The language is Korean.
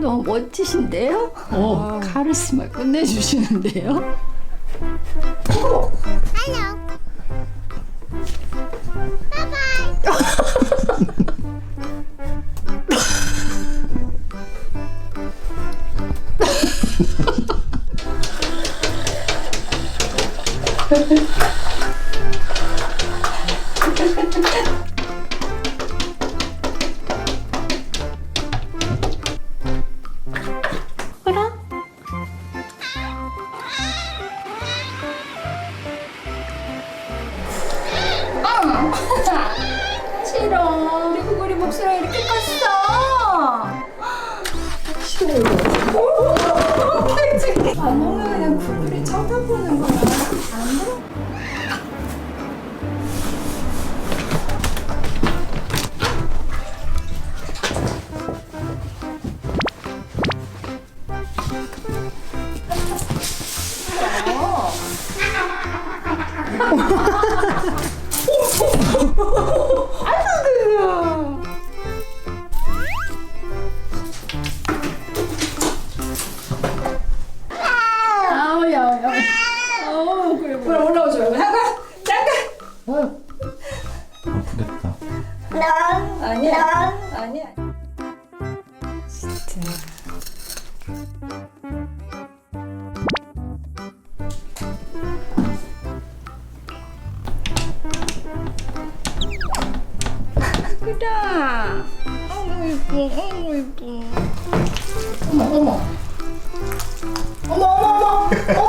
너무 멋지신데요? 어, 카리스마 끝내주시는데요? 싫어. 우리 구구리 목소리가 이렇게 컸어. 싫어. 안 아우 야 야. 아우 그래 그래 올라오죠. 잠깐 잠깐. 아프겠다. 아니야 아니야. 크다. 어머 이뻐, 어머 이뻐. 어머 어머. 어머 어머 어머.